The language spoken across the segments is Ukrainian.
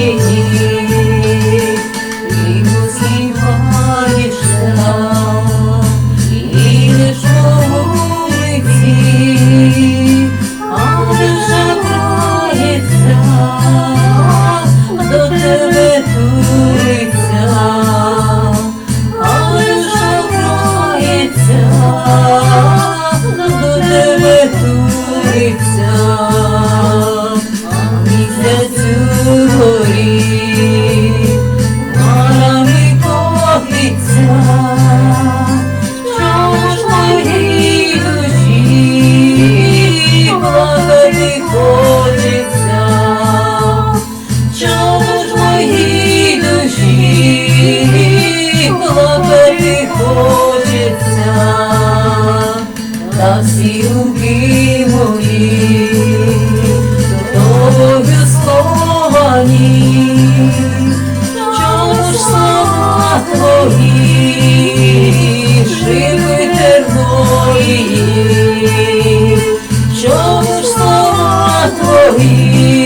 你。цілки мої, тобою сховані, чому ж слова твої, живи терної, чому ж слова твої.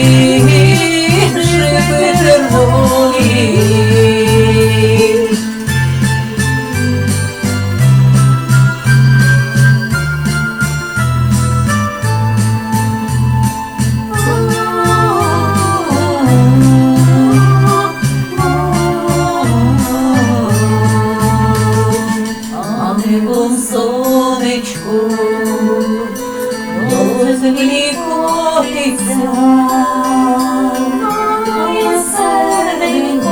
Uzniku ti sam, to srde i